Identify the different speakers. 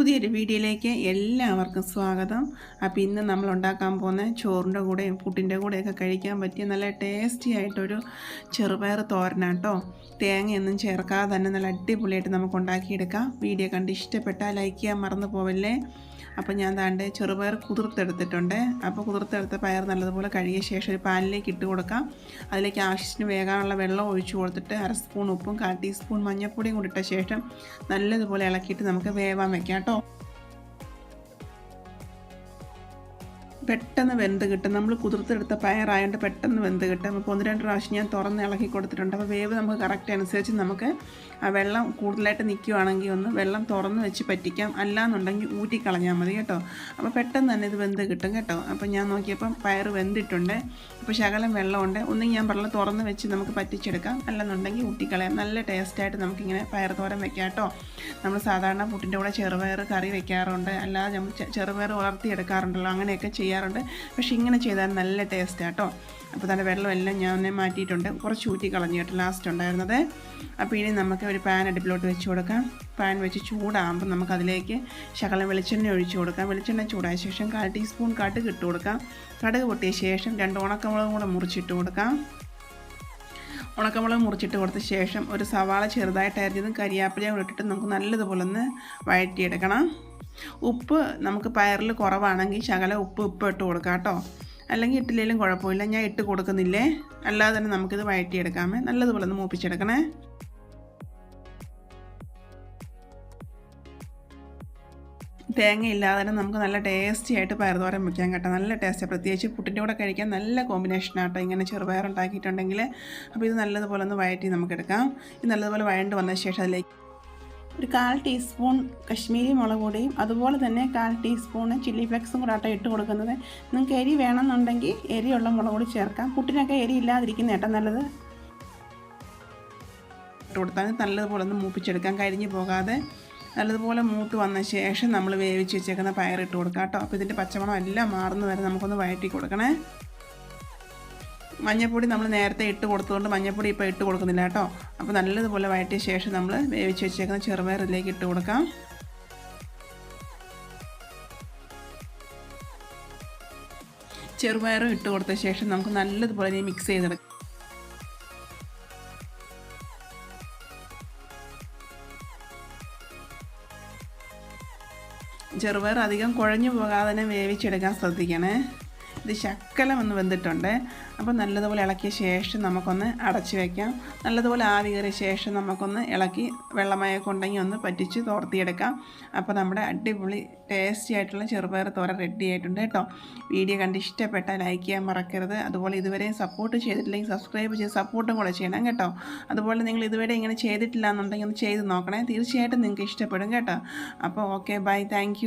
Speaker 1: പുതിയൊരു വീഡിയോയിലേക്ക് എല്ലാവർക്കും സ്വാഗതം. അപ്പോൾ ഇന്ന് നമ്മൾ ഉണ്ടാക്കാൻ പോകുന്ന ചോറിന്റെ കൂടെയും പുട്ടിന്റെ കൂടെയൊക്കെ കഴിക്കാൻ പറ്റിയ നല്ല ടേസ്റ്റി ആയിട്ടൊരു ചെറുപയർ തോരനാട്ടോ തേങ്ങയൊന്നും ചേർക്കാതെ തന്നെ നല്ല അടിപൊളിയായിട്ട് നമുക്ക് ഉണ്ടാക്കിയെടുക്കാം. വീഡിയോ കണ്ട് ഇഷ്ടപ്പെട്ടാൽ ലൈക്ക് ചെയ്യാൻ മറന്നു പോവല്ലേ? അപ്പോൾ ഞാൻ താണ്ട് ചെറുപയർ കുതിർത്തെടുത്തിട്ടുണ്ട്. അപ്പോൾ കുതിർത്തെടുത്ത പയർ നല്ലതുപോലെ കഴുകിയ ശേഷം ഒരു പാനിലേക്ക് ഇട്ട് കൊടുക്കാം. അതിലേക്ക് ആവശ്യത്തിന് വേകാനുള്ള വെള്ളം ഒഴിച്ചു കൊടുത്തിട്ട് അര സ്പൂൺ ഉപ്പും കാൽ ടീസ്പൂൺ മഞ്ഞൾപ്പൊടിയും കൂടി ഇട്ട ശേഷം നല്ലതുപോലെ ഇളക്കിയിട്ട് നമുക്ക് വേവാൻ വെക്കാം കേട്ടോ പെട്ടെന്ന് വെന്ത് കിട്ടും. നമ്മൾ കുതിർത്തെടുത്ത പയറായതുകൊണ്ട് പെട്ടെന്ന് വെന്ത് കിട്ടും. അപ്പോൾ ഒന്ന് രണ്ട് പ്രാവശ്യം ഞാൻ തുറന്ന് ഇളക്കി കൊടുത്തിട്ടുണ്ട്. അപ്പോൾ വേവ് നമുക്ക് കറക്റ്റ് അനുസരിച്ച് നമുക്ക് ആ വെള്ളം കൂടുതലായിട്ട് നിൽക്കുവാണെങ്കിൽ ഒന്ന് വെള്ളം തുറന്ന് വെച്ച് പറ്റിക്കാം. അല്ലാന്നുണ്ടെങ്കിൽ ഊറ്റിക്കളഞ്ഞാൽ മതി കേട്ടോ. അപ്പോൾ പെട്ടെന്ന് തന്നെ ഇത് വെന്ത് കിട്ടും കേട്ടോ. അപ്പോൾ ഞാൻ നോക്കിയപ്പം പയർ വെന്തിട്ടുണ്ട്. അപ്പോൾ ശകലം വെള്ളമുണ്ട്. ഒന്നും ഞാൻ പറഞ്ഞ തുറന്ന് വെച്ച് നമുക്ക് പറ്റിച്ചെടുക്കാം. അല്ലെന്നുണ്ടെങ്കിൽ ഊറ്റിക്കളയാം. നല്ല ടേസ്റ്റായിട്ട് നമുക്കിങ്ങനെ പയർ തോരൻ വെക്കാം കേട്ടോ. നമ്മൾ സാധാരണ പുട്ടിന്റെ കൂടെ ചെറുപയർ കറി വെക്കാറുണ്ട്. അല്ലാതെ നമ്മൾ ചെറുപയർ വളർത്തിയെടുക്കാറുണ്ടല്ലോ. അങ്ങനെയൊക്കെ ചെയ്യാറുണ്ട്. പക്ഷേ ഇങ്ങനെ ചെയ്താൽ നല്ല ടേസ്റ്റ് കേട്ടോ അപ്പോൾ തന്നെ വെള്ളമെല്ലാം ഞാൻ മാറ്റിയിട്ടുണ്ട്. കുറച്ച് ഊറ്റി കളഞ്ഞു കേട്ടോ ലാസ്റ്റ് ഉണ്ടായിരുന്നത്. അപ്പോൾ ഇനി നമുക്ക് ഒരു പാൻ അടുപ്പിലോട്ട് വെച്ച് കൊടുക്കാം. പാൻ വെച്ച് ചൂടാകുമ്പോൾ നമുക്കതിലേക്ക് ശകലം വെളിച്ചെണ്ണ ഒഴിച്ചു കൊടുക്കാം. വെളിച്ചെണ്ണ ചൂടായ ശേഷം കാൽ ടീസ്പൂൺ കടുക് ഇട്ട് കൊടുക്കാം. കടുക് പൊട്ടിയ ശേഷം രണ്ട് ഉണക്കമുളകും കൂടെ മുറിച്ചിട്ട് കൊടുക്കാം. ഉണക്കമുളക് മുറിച്ചിട്ട് കൊടുത്ത ശേഷം ഒരു സവാള ചെറുതായിട്ട് അരിഞ്ഞതും കരിയാപ്പിലയും ഇട്ടിട്ട് നമുക്ക് നല്ലതുപോലെ ഒന്ന് വഴറ്റിയെടുക്കണം. ഉപ്പ് നമുക്ക് പയറിൽ കുറവാണെങ്കിൽ ശകല ഉപ്പ് ഉപ്പ് ഇട്ട് കൊടുക്കാം കേട്ടോ. അല്ലെങ്കിൽ ഇട്ടില്ലെങ്കിലും കുഴപ്പമില്ല. ഞാൻ ഇട്ട് കൊടുക്കുന്നില്ലേ? അല്ലാതെ തന്നെ നമുക്കിത് വഴറ്റിയെടുക്കാമേ. നല്ലതുപോലെ ഒന്ന് മൂപ്പിച്ചെടുക്കണേ. തേങ്ങ ഇല്ലാതെ തന്നെ നമുക്ക് നല്ല ടേസ്റ്റി ആയിട്ട് പയറുതോരൻ വെക്കാൻ കേട്ടോ. നല്ല ടേസ്റ്റ് പ്രത്യേകിച്ച് പുട്ടിന്റെ കൂടെ കഴിക്കാൻ നല്ല കോമ്പിനേഷൻ ആട്ടോ. ഇങ്ങനെ ചെറുപയർ ഉണ്ടാക്കിയിട്ടുണ്ടെങ്കിൽ അപ്പോൾ ഇത് നല്ലതുപോലെ ഒന്ന് വയറ്റി നമുക്ക് എടുക്കാം ഇത് നല്ലതുപോലെ വഴണ്ട് വന്ന ശേഷം അതിലേക്ക് ഒരു കാൽ ടീസ്പൂൺ കശ്മീരി മുളക് പൊടിയും അതുപോലെ തന്നെ കാൽ ടീസ്പൂൺ ചില്ലി ഫ്ലെക്സും കൂടെ ആട്ടോ ഇട്ട് കൊടുക്കുന്നത്. നിങ്ങൾക്ക് എരി വേണമെന്നുണ്ടെങ്കിൽ എരിയുള്ള മുളക് പൊടി ചേർക്കാം. പുട്ടിനൊക്കെ എരി ഇല്ലാതിരിക്കുന്ന ഏട്ടം നല്ലത്. ഇട്ട് കൊടുത്താൽ നല്ലതുപോലെ ഒന്ന് മൂപ്പിച്ചെടുക്കാം. കരിഞ്ഞു പോകാതെ നല്ലതുപോലെ മൂത്ത് വന്ന ശേഷം നമ്മൾ വേവിച്ച് വെച്ചേക്കുന്ന പയറിട്ട് കൊടുക്കാം കേട്ടോ. അപ്പോൾ ഇതിന്റെ പച്ചമണം എല്ലാം മാറുന്ന വരെ നമുക്കൊന്ന് വഴറ്റി കൊടുക്കണേ. മഞ്ഞൾപ്പൊടി നമ്മൾ നേരത്തെ ഇട്ട് കൊടുത്തുകൊണ്ട് മഞ്ഞൾപ്പൊടി ഇപ്പോൾ ഇട്ട് കൊടുക്കുന്നില്ല കേട്ടോ. അപ്പോൾ നല്ലതുപോലെ വഴറ്റിയ ശേഷം നമ്മൾ വേവിച്ച് വെച്ചേക്കുന്ന ചെറുപയർ ഇതിലേക്ക് ഇട്ട് കൊടുക്കാം. ചെറുപയറും ഇട്ട് കൊടുത്ത ശേഷം നമുക്ക് നല്ലതുപോലെ ഇനി മിക്സ് ചെയ്തെടുക്കാം. ചെറുപയർ അധികം കുഴഞ്ഞു പോകാതെ തന്നെ വേവിച്ചെടുക്കാൻ ശ്രദ്ധിക്കണേ. ഇത് ശക്കലം ഒന്ന് വെന്തിട്ടുണ്ട്. അപ്പോൾ നല്ലതുപോലെ ഇളക്കിയ ശേഷം നമുക്കൊന്ന് അടച്ചു വയ്ക്കാം നല്ലതുപോലെ ആവി കയറിയ ശേഷം നമുക്കൊന്ന് ഇളക്കി വെള്ളമയൊക്കെ ഉണ്ടെങ്കിൽ ഒന്ന് പറ്റിച്ച് തോർത്തിയെടുക്കാം. അപ്പോൾ നമ്മുടെ അടിപൊളി ടേസ്റ്റി ആയിട്ടുള്ള ചെറുപയർ തോര റെഡി ആയിട്ടുണ്ട് കേട്ടോ. വീഡിയോ കണ്ട് ഇഷ്ടപ്പെട്ടാൽ ലൈക്ക് ചെയ്യാൻ മറക്കരുത്. അതുപോലെ ഇതുവരെ സപ്പോർട്ട് ചെയ്തിട്ടില്ലെങ്കിൽ സബ്സ്ക്രൈബ് ചെയ്ത് സപ്പോർട്ടും കൂടെ ചെയ്യണം കേട്ടോ. അതുപോലെ നിങ്ങൾ ഇതുവരെ ഇങ്ങനെ ചെയ്തിട്ടില്ല എന്നുണ്ടെങ്കിൽ ഒന്ന് ചെയ്ത് നോക്കണേ. തീർച്ചയായിട്ടും നിങ്ങൾക്ക് ഇഷ്ടപ്പെടും കേട്ടോ. അപ്പോൾ ഓക്കെ ബൈ താങ്ക്